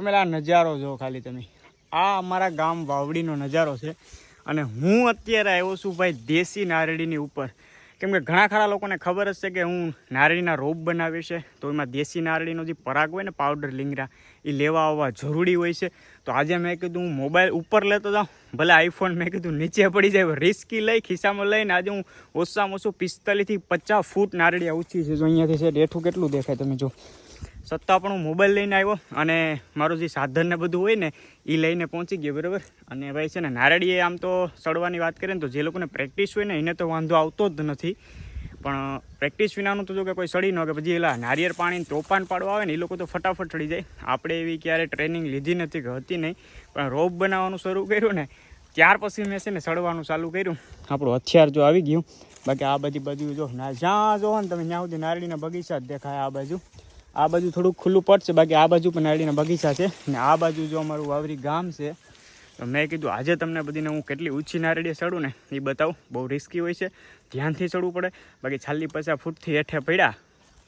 પેલા નજારો જો ખાલી તમે. આ અમારા ગામ વાવડીનો નજારો છે. અને હું અત્યારે આવ્યો છું ભાઈ દેશી નારળીની ઉપર. કેમ કે ઘણા ખરા લોકોને ખબર જ છે કે હું નારળીના રોપ બનાવે છે. તો એમાં દેશી નારળીનો જે પરાગ હોય ને પાવડર લીંગરા, એ લેવા આવવા જરૂરી હોય છે. તો આજે મેં કીધું હું મોબાઈલ ઉપર લેતો જાઉં. ભલે આઈફોન મેં કીધું નીચે પડી જાય રિસ્કી લઈ, ખિસ્સામાં લઈને આજે હું ઓછામાં ઓછું પિસ્તાલીસથી પચાસ ફૂટ નારળી ઊંચી છે. જો અહીંયાથી છે, ડેઠું કેટલું દેખાય તમે જો. છતાં પણ હું મોબાઈલ લઈને આવ્યો અને મારું જે સાધન ને બધું હોય ને એ લઈને પહોંચી ગયો, બરાબર? અને ભાઈ છે ને નારળીએ આમ તો સડવાની વાત કરીએ ને, તો જે લોકોને પ્રેક્ટિસ હોય ને, એને તો વાંધો આવતો જ નથી. પણ પ્રેક્ટિસ વિનાનું તો જો કે કોઈ સડી ન કે પછી એલા નારિયેળ પાણી તોફાન પાડવા આવે ને એ લોકો તો ફટાફટ ચડી જાય. આપણે એવી ક્યારે ટ્રેનિંગ લીધી નથી, કે હતી નહીં. પણ રોપ બનાવવાનું શરૂ કર્યું ને, ત્યાર પછી મેં છે ને સડવાનું ચાલુ કર્યું. આપણું હથિયાર જો આવી ગયું. બાકી આ બધી બાજુ જો ના જ્યાં જો ને તમે, ત્યાં સુધી નારળીના બગીચા જ દેખાય આ બાજુ. આ બાજુ થોડુંક ખુલ્લું પડશે બાકી આ બાજુ પણ નાળીના બગીચા છે. ને આ બાજુ જો અમારું વાવરી ગામ છે, તો મેં કીધું આજે તમને બધીને હું કેટલી ઊંચી નારળીએ ચડું ને એ બતાવું. બહુ રિસ્કી હોય છે, ધ્યાનથી ચડવું પડે. બાકી છાલી પચાસ ફૂટથી હેઠે પડ્યા,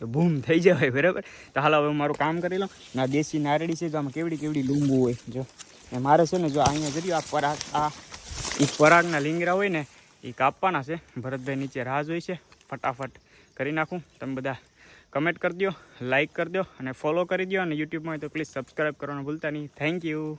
તો બૂમ થઈ જવાય, બરાબર? તો હાલ હવે મારું કામ કરી લઉં. ના દેશી નારળી છે તો આમાં કેવડી કેવડી લીંબુ હોય, જો. ને મારે છે ને જો અહીંયા જરી આ પરાગ, આ એ પરાગના લીંગરા હોય ને એ કાપવાના છે. ભરતભાઈ નીચે રાહ જોઈ છે. ફટાફટ કરી નાખું. તમે બધા કમેન્ટ કરી દો લાઇક કરી દો અને ફોલો કરી દો અને યુટ્યુબમાં તો પ્લીઝ સબસ્ક્રાઈબ કરવાનું ભૂલતા નહીં. Thank you